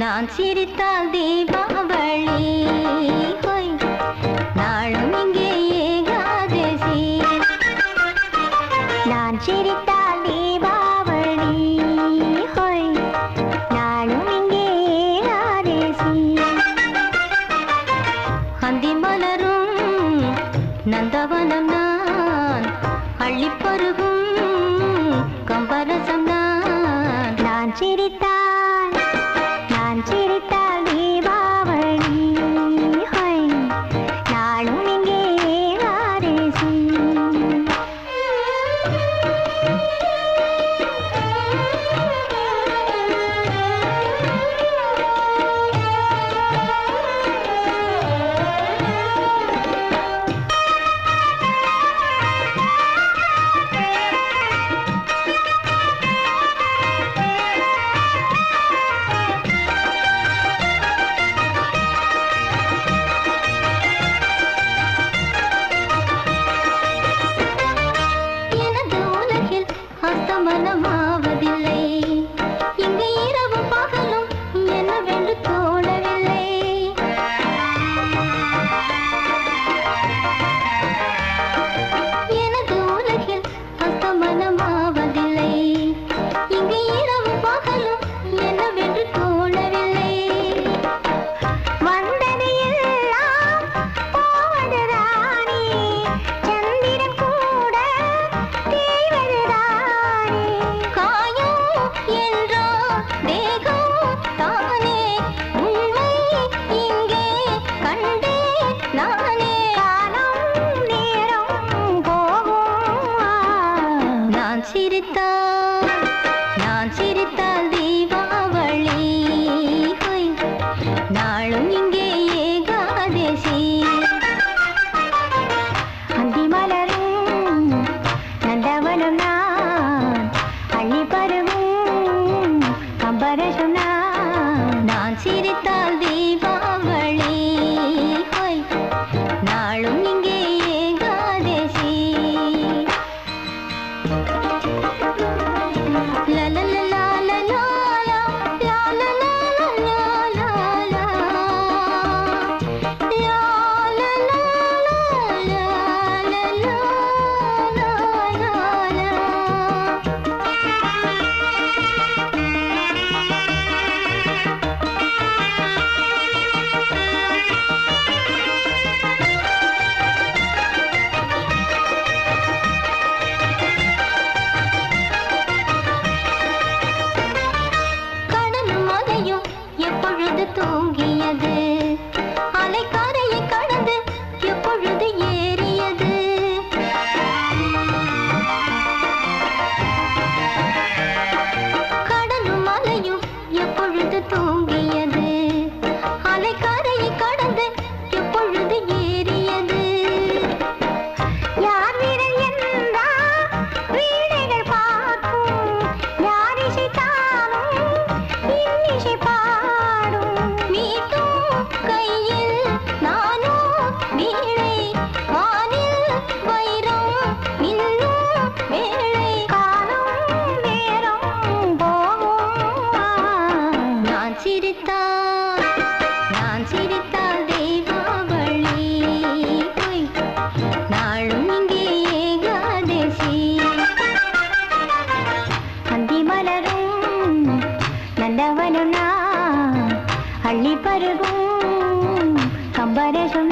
நான் சிரித்தால் தீபாவளி நாளும் இங்கே ஏகாதசி. நான் சிரித்தால் தீபாவளி நாளும் இங்கே ஏகாதசி. அந்தி மலரும் நந்தவனம் நான் அள்ளிப்பருகும் கம்பரசம் நான். நான் சிரித்தால் है சிரித்தாள் நான் சிரித்தால் தீபாவளி. நாளும் இங்கே ஏகாதசி. அந்தி மலரும் நந்தவனம் நான் அள்ளி நான். நான் ಕಂಡವನು ನಾ ಹಳ್ಳಿ ಪರುಗು ಕಂಬರೇಶು